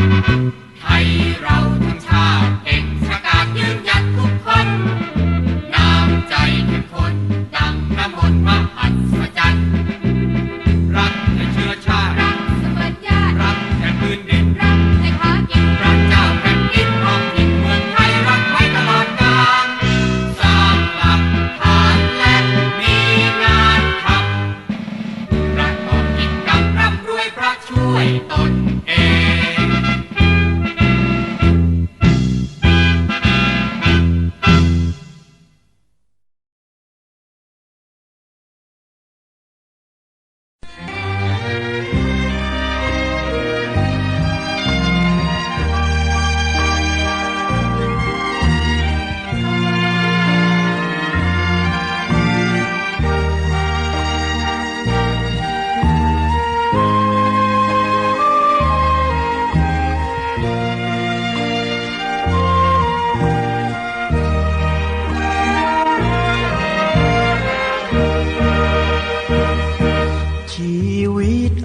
Thank you.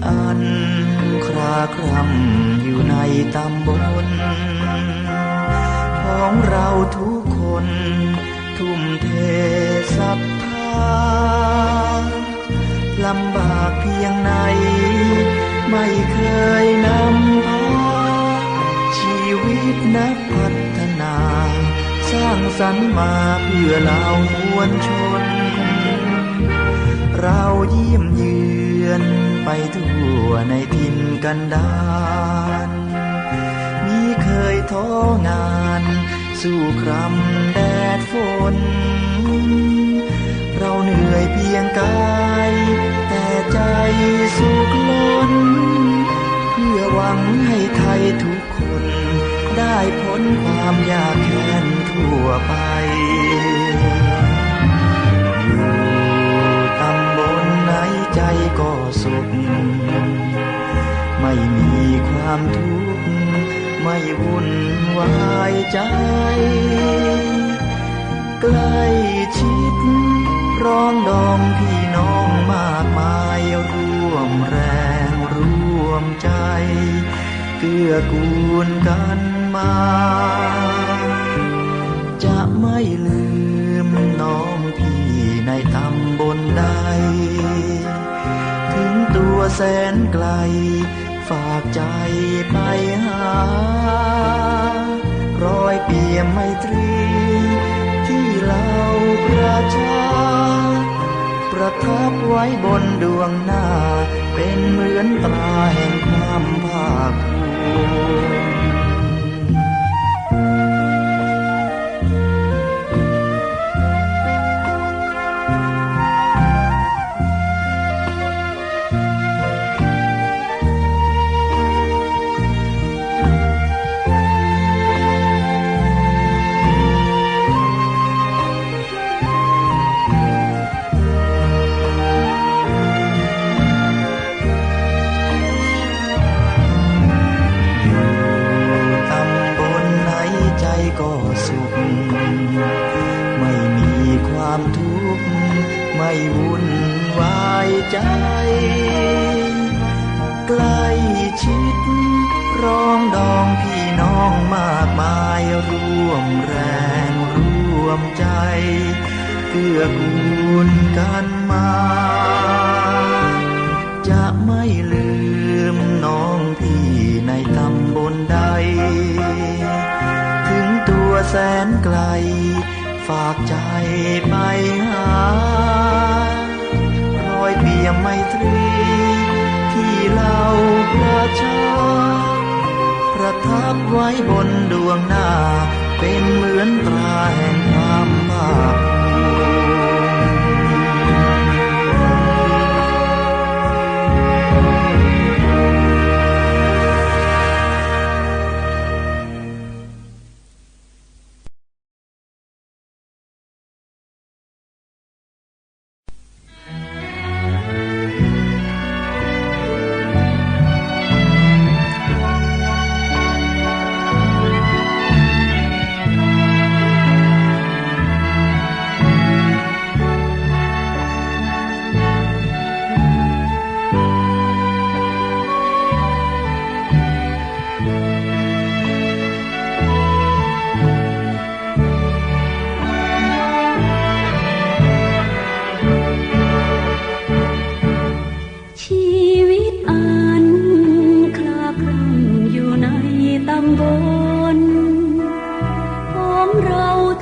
อันคราครำอยู่ในตำบลของเราทุกคน ทุ่มเทศรัทธาลำบากเพียงไหน ไม่เคยนำพาชีวิตนักพัฒนา สร้างสรรมาเพื่อเรามวลชน เรายิ้มยืน อนไปทั่วในทินกันดานมีเคยท้องาน สู้ครัมแดดฝน เราเหนื่อยเพียงกาย แต่ใจสุขล้น เพื่อหวังให้ไทยทุกคน ได้พ้นความยากแค้นทั่วไป ก็สุข ไม่มีความทุกข์ ไม่วุ่นวายใจ ใกล้ชิด ร้องดองพี่น้องมากมายร่วมแรงร่วมใจ เกื้อกูลกันมา จะไม่ลืมน้องพี่ในตำบลใด ตัวแสนไกล ฝากใจไปหารอยเปียมไมตรี ที่เราประชา ประทับไว้บนดวงหน้า เป็นเหมือนตราแห่งความภาคภูมิ มากมายร่วมแรงร่วมใจเกื้อกูลกันมา จะไม่ลืมน้องพี่ในตำบลใด ถึงตัวแสนไกล ฝากใจไปหารอยเปี่ยมไมตรี ที่เราประชา ประทับไว้บนดวงหน้า เป็นเหมือนตราแห่งความภาคภูมิ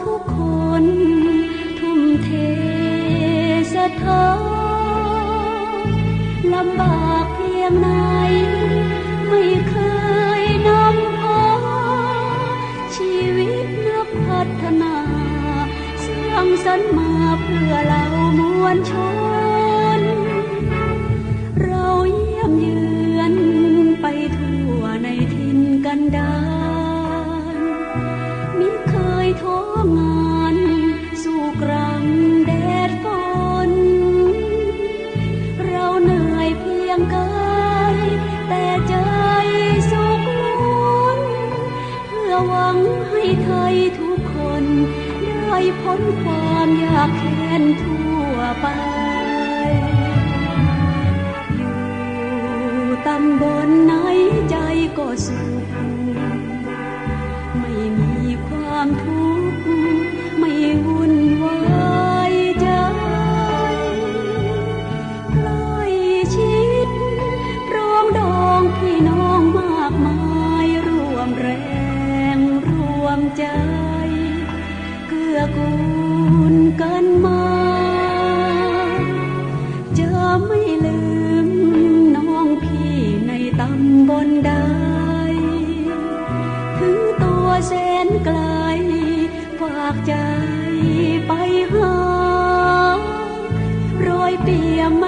ทุกคน ทุ่มเทสะท้อลำบากเพียงไหน ไม่เคยน้ำพาชีวิตนักพัฒนา สร้างสรรค์มาเพื่อเรามวลชน ความยากแค้นทั่วไป อยู่ตำบลไหนใจก็สุข ไม่มีความทุกข์ไม่วุ่นวายใจ ใกล้ชิดร้อมดองพี่น้องมากมายร่วมแรงร่วมใจ เกื้อกูล กันมา จะไม่ลืมน้องพี่ในตำบลใด ถึงตัวแสนไกล ฝากใจไปหารอยเปียมไม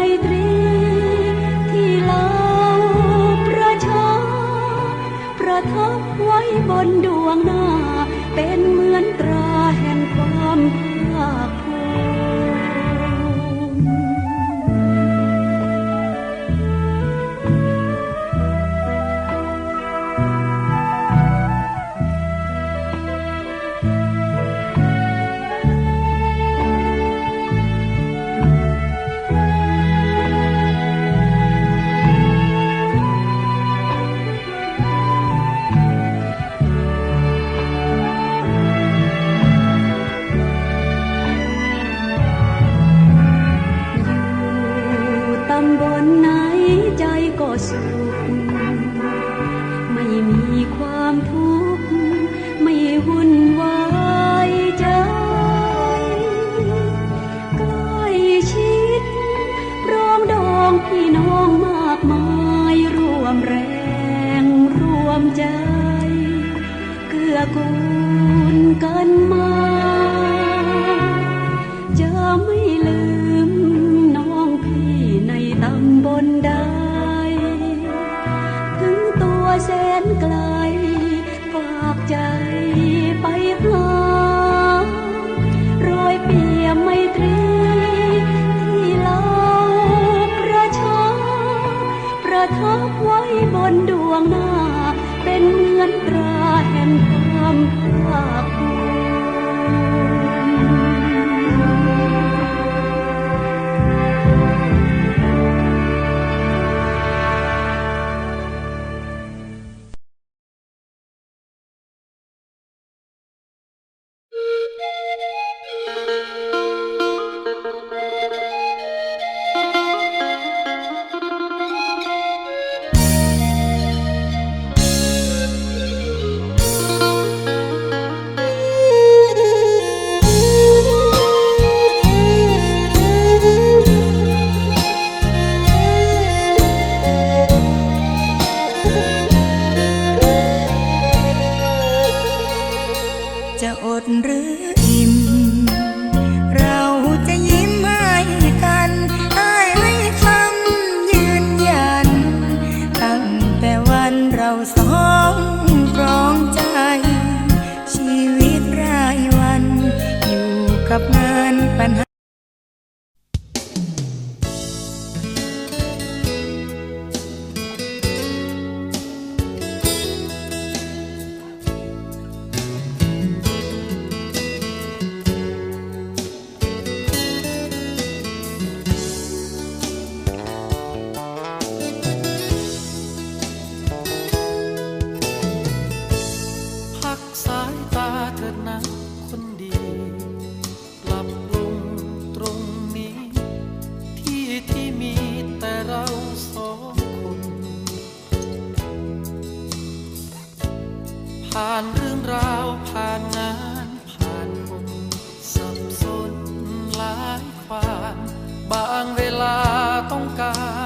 แสนไกล ผ่านเรื่องราวผ่านงานผ่านคนสับสนหลายความ บางเวลาต้องการ